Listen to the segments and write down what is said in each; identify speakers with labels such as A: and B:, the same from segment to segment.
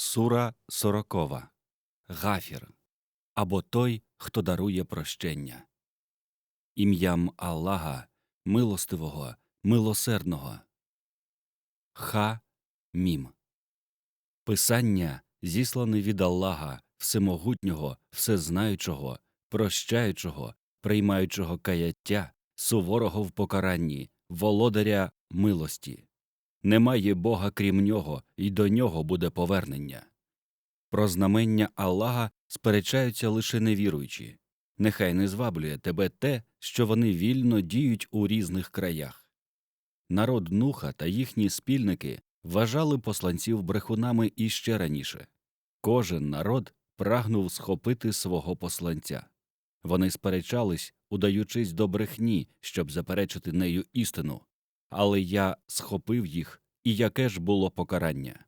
A: Сура сорокова Гафір або той, хто дарує прощення. Ім'ям Аллаха, милостивого, милосердного. Ха Мім. Писання зіслане від Аллаха, всемогутнього, всезнаючого, прощаючого, приймаючого каяття, суворого в покаранні, володаря милості. Немає Бога крім нього, і до нього буде повернення. Про знамення Аллаха сперечаються лише невіруючі. Нехай не зваблює тебе те, що вони вільно діють у різних краях. Народ Нуха та їхні спільники вважали посланців брехунами іще раніше. Кожен народ прагнув схопити свого посланця. Вони сперечались, удаючись до брехні, щоб заперечити нею істину. Але я схопив їх, і яке ж було покарання.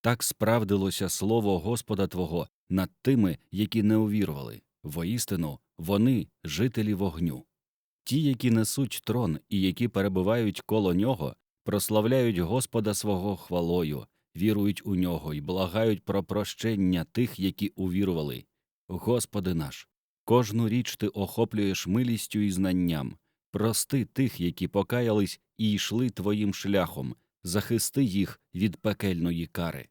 A: Так справдилося слово Господа Твого над тими, які не увірували. Воістину, вони жителі вогню. Ті, які несуть трон і які перебувають коло нього, прославляють Господа свого хвалою, вірують у нього і благають про прощення тих, які увірували. Господи наш, кожну річ ти охоплюєш милістю і знанням. Прости тих, які покаялись і йшли твоїм шляхом, захисти їх від пекельної кари.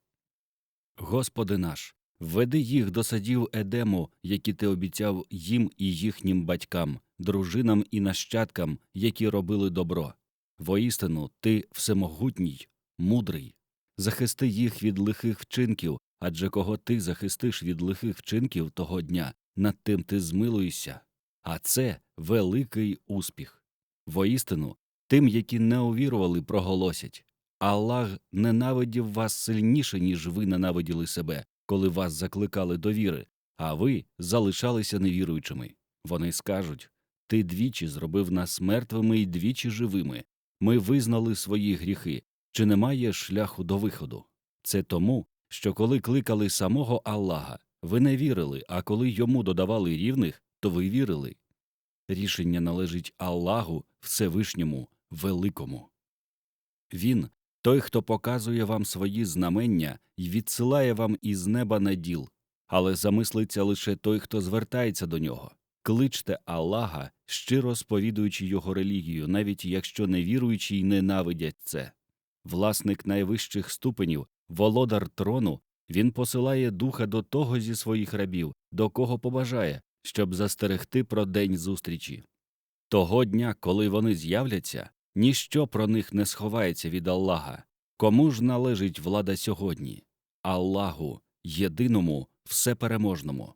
A: Господи наш, введи їх до садів Едему, які ти обіцяв їм і їхнім батькам, дружинам і нащадкам, які робили добро. Воістину, ти всемогутній, мудрий. Захисти їх від лихих вчинків, адже кого ти захистиш від лихих вчинків того дня, над тим ти змилуєшся. А це великий успіх. Воістину, тим, які не увірували, проголосять Аллах ненавидів вас сильніше, ніж ви ненавиділи себе, коли вас закликали до віри, а ви залишалися невіруючими. Вони скажуть Ти двічі зробив нас мертвими і двічі живими. Ми визнали свої гріхи, чи немає шляху до виходу. Це тому, що коли кликали самого Аллаха, ви не вірили, а коли йому додавали рівних, то ви вірили. Рішення належить Аллаху Всевишньому, Великому. Він той, хто показує вам свої знамення і відсилає вам із неба наділ, але замислиться лише той, хто звертається до нього. Кличте Аллаха, щиро сповідуючи його релігію, навіть якщо невіруючі й ненавидять це. Власник найвищих ступенів, володар трону, він посилає духа до того зі своїх рабів, до кого побажає, щоб застерегти про день зустрічі. Того дня, коли вони з'являться, ніщо про них не сховається від Аллаха. Кому ж належить влада сьогодні? Аллаху, єдиному, всепереможному.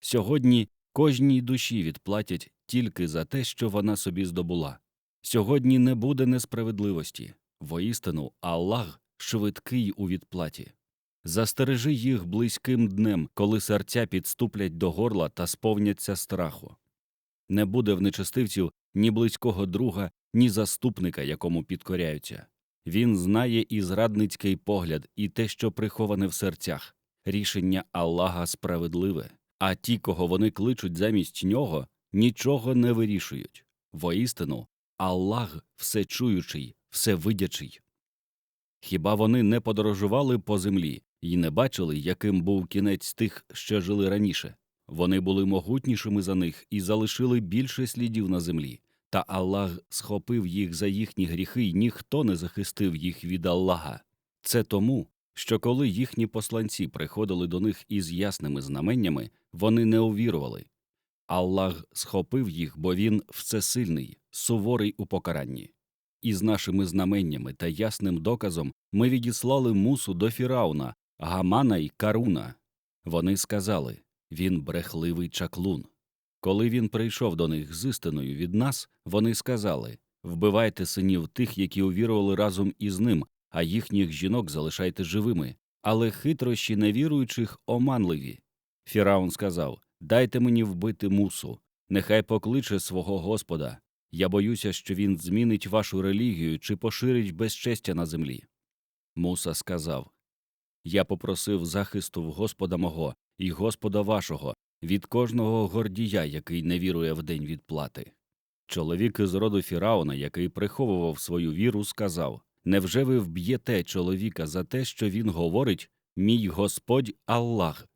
A: Сьогодні кожній душі відплатять тільки за те, що вона собі здобула. Сьогодні не буде несправедливості. Воістину, Аллах швидкий у відплаті. Застережи їх близьким днем, коли серця підступлять до горла та сповняться страху. Не буде в нечестивців ні близького друга, ні заступника, якому підкоряються. Він знає і зрадницький погляд, і те, що приховане в серцях. Рішення Аллаха справедливе, а ті, кого вони кличуть замість нього, нічого не вирішують. Воістину, Аллах всечуючий, всевидячий. Хіба вони не подорожували по землі і не бачили, яким був кінець тих, що жили раніше? Вони були могутнішими за них і залишили більше слідів на землі, та Аллах схопив їх за їхні гріхи, і ніхто не захистив їх від Аллаха. Це тому, що коли їхні посланці приходили до них із ясними знаменнями, вони не увірували. Аллах схопив їх, бо він всесильний, суворий у покаранні. І з нашими знаменнями та ясним доказом ми відіслали мусу до Фірауна, Гамана й Каруна. Вони сказали він брехливий чаклун. Коли він прийшов до них з істиною від нас, вони сказали вбивайте синів тих, які увірували разом із ним, а їхніх жінок залишайте живими, але хитрощі невіруючих оманливі. Фіраун сказав Дайте мені вбити мусу, нехай покличе свого Господа. Я боюся, що він змінить вашу релігію чи поширить безчестя на землі. Муса сказав Я попросив захисту в Господа мого і Господа вашого від кожного гордія, який не вірує в день відплати. Чоловік із роду Фірауна, який приховував свою віру, сказав Невже ви вб'єте чоловіка за те, що він говорить мій Господь Аллах,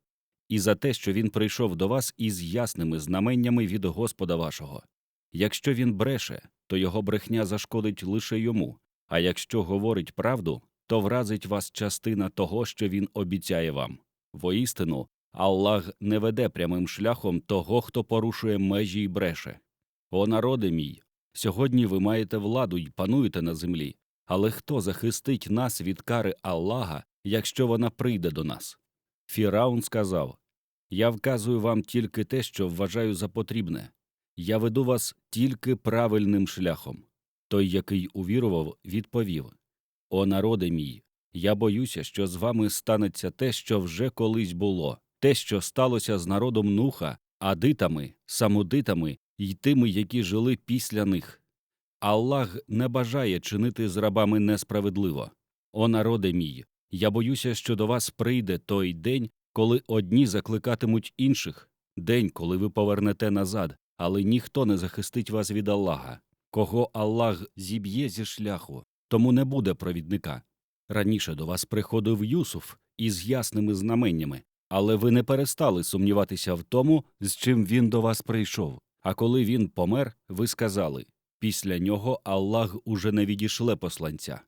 A: і за те, що він прийшов до вас із ясними знаменнями від Господа вашого. Якщо він бреше, то його брехня зашкодить лише йому, а якщо говорить правду, то вразить вас частина того, що він обіцяє вам. Воістину, Аллах не веде прямим шляхом того, хто порушує межі й бреше. О народе мій, сьогодні ви маєте владу й пануєте на землі, але хто захистить нас від кари Аллаха, якщо вона прийде до нас? Фіраун сказав Я вказую вам тільки те, що вважаю за потрібне. Я веду вас тільки правильним шляхом. Той, який увірував, відповів О народе мій, я боюся, що з вами станеться те, що вже колись було, те, що сталося з народом Нуха, адитами, самудитами й тими, які жили після них. Аллах не бажає чинити з рабами несправедливо. О народе мій, я боюся, що до вас прийде той день, коли одні закликатимуть інших, день, коли ви повернете назад, але ніхто не захистить вас від Аллаха. Кого Аллах зіб'є зі шляху, тому не буде провідника. Раніше до вас приходив Юсуф із ясними знаменнями, але ви не перестали сумніватися в тому, з чим він до вас прийшов. А коли він помер, ви сказали після нього Аллах уже не відішле посланця.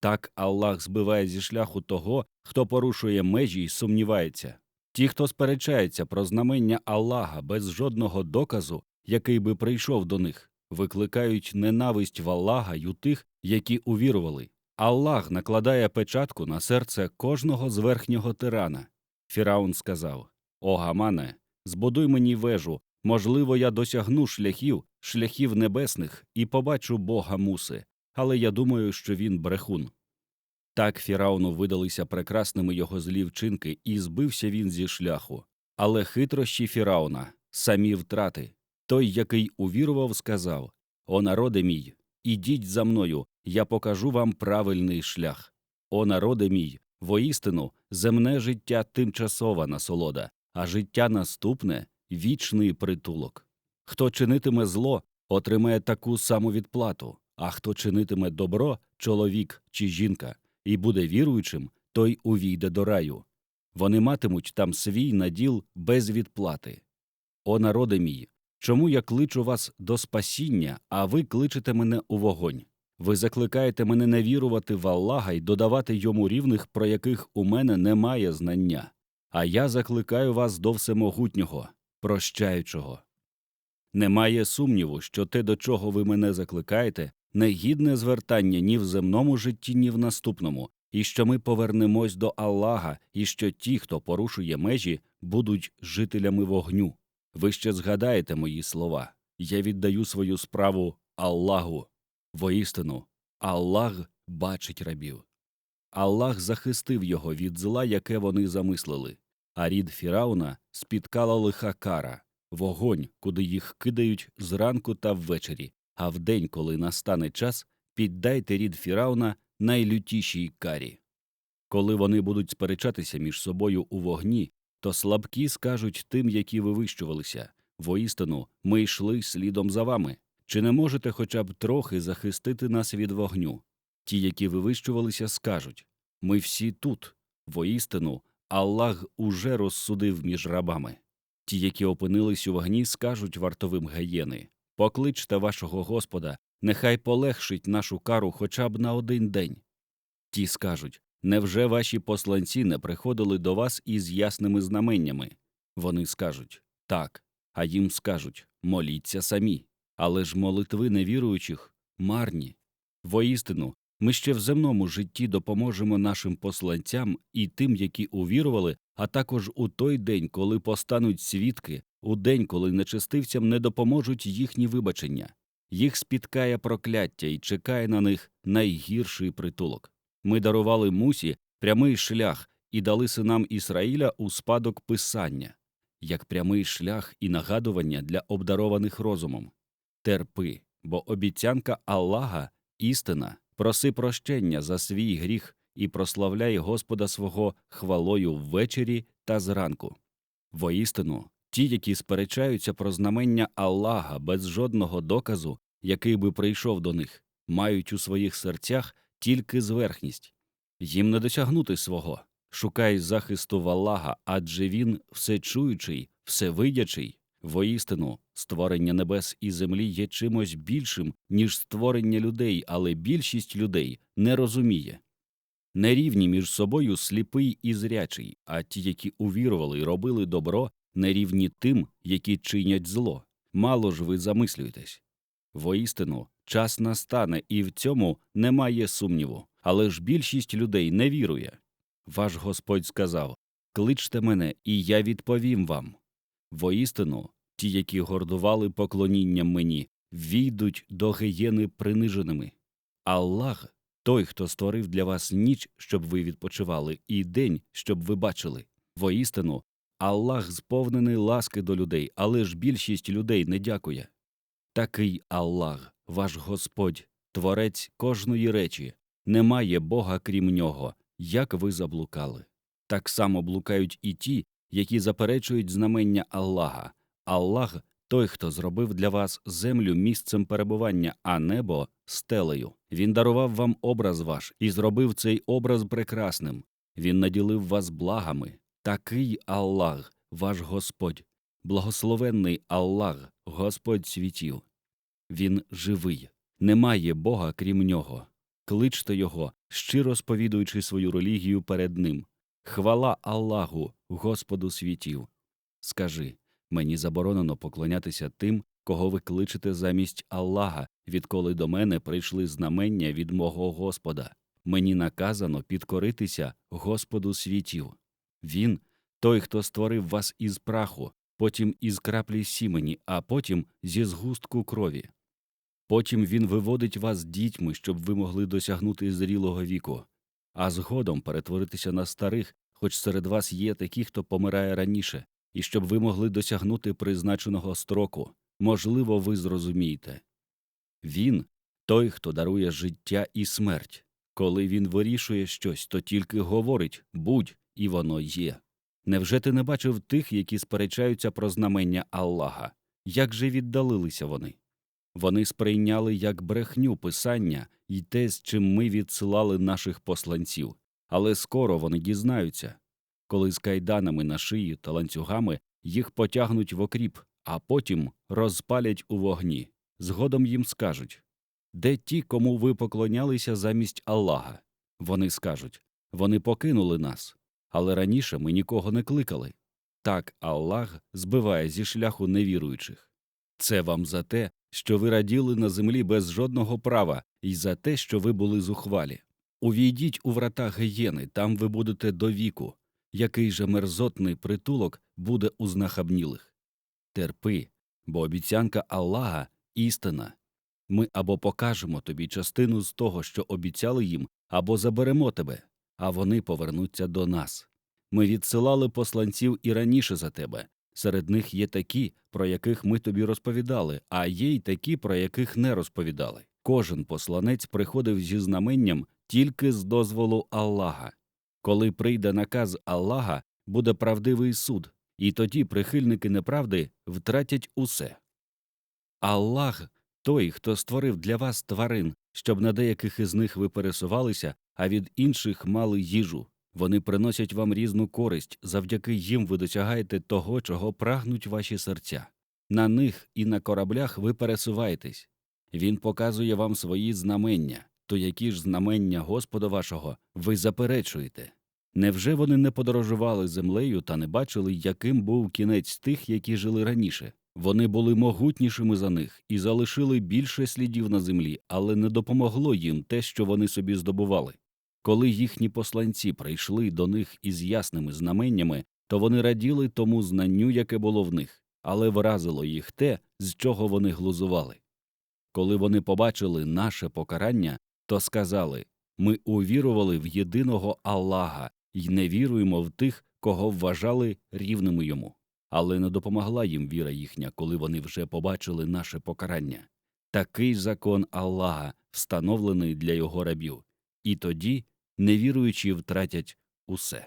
A: Так Аллах збиває зі шляху того, хто порушує межі й сумнівається. Ті, хто сперечається про знамення Аллаха без жодного доказу, який би прийшов до них, викликають ненависть в Аллаха й у тих, які увірували. Аллах накладає печатку на серце кожного з верхнього тирана. Фіраун сказав О Гамане, збудуй мені вежу, можливо, я досягну шляхів, шляхів небесних і побачу Бога муси, але я думаю, що він брехун. Так Фірауну видалися прекрасними його злі вчинки, і збився він зі шляху. Але хитрощі Фірауна самі втрати. Той, який увірував, сказав О народе мій, ідіть за мною, я покажу вам правильний шлях. О народе мій, воістину, земне життя тимчасова насолода, а життя наступне вічний притулок. Хто чинитиме зло, отримає таку саму відплату, а хто чинитиме добро, чоловік чи жінка, і буде віруючим, той увійде до раю. Вони матимуть там свій наділ без відплати. О народе мій, чому я кличу вас до спасіння, а ви кличете мене у вогонь? Ви закликаєте мене не вірувати в Аллаха й додавати йому рівних, про яких у мене немає знання. А я закликаю вас до всемогутнього, прощаючого. Немає сумніву, що те, до чого ви мене закликаєте, не гідне звертання ні в земному житті, ні в наступному, і що ми повернемось до Аллаха, і що ті, хто порушує межі, будуть жителями вогню. Ви ще згадаєте мої слова. Я віддаю свою справу Аллаху. Воістину, Аллах бачить рабів. Аллах захистив його від зла, яке вони замислили, а рід Фірауна спіткала лиха кара, вогонь, куди їх кидають зранку та ввечері, а вдень, коли настане час, піддайте рід Фірауна найлютішій карі. Коли вони будуть сперечатися між собою у вогні, то слабкі скажуть тим, які вивищувалися воістину, ми йшли слідом за вами. Чи не можете хоча б трохи захистити нас від вогню? Ті, які вивищувалися, скажуть ми всі тут. Воістину, Аллах уже розсудив між рабами. Ті, які опинились у вогні, скажуть вартовим геєни Покличте вашого Господа, нехай полегшить нашу кару хоча б на один день. Ті скажуть Невже ваші посланці не приходили до вас із ясними знаменнями? Вони скажуть так, а їм скажуть моліться самі. Але ж молитви невіруючих марні. Воістину, ми ще в земному житті допоможемо нашим посланцям і тим, які увірували, а також у той день, коли постануть свідки, у день, коли нечестивцям не допоможуть їхні вибачення. Їх спіткає прокляття і чекає на них найгірший притулок. Ми дарували мусі прямий шлях і дали синам Ісраїля у спадок писання, як прямий шлях і нагадування для обдарованих розумом. Терпи, бо обіцянка Аллаха істина, проси прощення за свій гріх і прославляй Господа свого хвалою ввечері та зранку. Воістину, ті, які сперечаються про знамення Аллаха без жодного доказу, який би прийшов до них, мають у своїх серцях тільки зверхність. Їм не досягнути свого. шукай захисту в Аллаха, адже він всечуючий, всевидячий. Воістину, створення небес і землі є чимось більшим, ніж створення людей, але більшість людей не розуміє. Нерівні між собою сліпий і зрячий, а ті, які увірували і робили добро, нерівні тим, які чинять зло. Мало ж ви замислюєтесь. Воістину, час настане, і в цьому немає сумніву. Але ж більшість людей не вірує. Ваш Господь сказав Кличте мене, і я відповім вам. Воістину, ті, які гордували поклонінням мені, війдуть до гієни приниженими. Аллах той, хто створив для вас ніч, щоб ви відпочивали, і день, щоб ви бачили. Воістину, Аллах сповнений ласки до людей, але ж більшість людей не дякує. Такий Аллах, ваш Господь, творець кожної речі, немає Бога крім нього, як ви заблукали. Так само блукають і ті, які заперечують знамення Аллаха. Аллах той, хто зробив для вас землю місцем перебування, а небо стелею. Він дарував вам образ ваш і зробив цей образ прекрасним. Він наділив вас благами. Такий Аллах, ваш Господь, благословенний Аллах, Господь світів. Він живий, немає Бога крім нього. Кличте його, щиро сповідуючи свою релігію перед ним. Хвала Аллаху, Господу світів. Скажи мені заборонено поклонятися тим, кого ви кличете замість Аллаха, відколи до мене прийшли знамення від мого Господа. Мені наказано підкоритися Господу світів. Він той, хто створив вас із праху, потім із краплі сімені, а потім зі згустку крові. Потім він виводить вас дітьми, щоб ви могли досягнути зрілого віку, а згодом перетворитися на старих, хоч серед вас є такі, хто помирає раніше, і щоб ви могли досягнути призначеного строку. Можливо, ви зрозумієте. Він той, хто дарує життя і смерть. Коли він вирішує щось, то тільки говорить будь, і воно є. Невже ти не бачив тих, які сперечаються про знамення Аллаха? Як же віддалилися вони? Вони сприйняли як брехню писання і те, з чим ми відсилали наших посланців, але скоро вони дізнаються, коли з кайданами на шиї та ланцюгами їх потягнуть в окріп, а потім розпалять у вогні. Згодом їм скажуть де ті, кому ви поклонялися замість Аллаха? Вони скажуть вони покинули нас, але раніше ми нікого не кликали. Так Аллах збиває зі шляху невіруючих. Це вам за те, що ви раділи на землі без жодного права, і за те, що ви були зухвалі. Увійдіть у врата гієни, там ви будете до віку. Який же мерзотний притулок буде у знахабнілих. Терпи, бо обіцянка Аллаха істина. Ми або покажемо тобі частину з того, що обіцяли їм, або заберемо тебе, а вони повернуться до нас. Ми відсилали посланців і раніше за тебе. Серед них є такі, про яких ми тобі розповідали, а є й такі, про яких не розповідали. Кожен посланець приходив зі знаменням тільки з дозволу Аллаха. Коли прийде наказ Аллаха, буде правдивий суд, і тоді прихильники неправди втратять усе. Аллах той, хто створив для вас тварин, щоб на деяких із них ви пересувалися, а від інших мали їжу. Вони приносять вам різну користь, завдяки їм ви досягаєте того, чого прагнуть ваші серця. На них і на кораблях ви пересуваєтесь. Він показує вам свої знамення, то які ж знамення Господа вашого ви заперечуєте? Невже вони не подорожували землею та не бачили, яким був кінець тих, які жили раніше? Вони були могутнішими за них і залишили більше слідів на землі, але не допомогло їм те, що вони собі здобували. Коли їхні посланці прийшли до них із ясними знаменнями, то вони раділи тому знанню, яке було в них, але вразило їх те, з чого вони глузували. Коли вони побачили наше покарання, то сказали ми увірували в єдиного Аллаха і не віруємо в тих, кого вважали рівними йому але не допомогла їм віра їхня, коли вони вже побачили наше покарання. Такий закон Аллаха встановлений для його рабів, і тоді невіруючі втратять усе.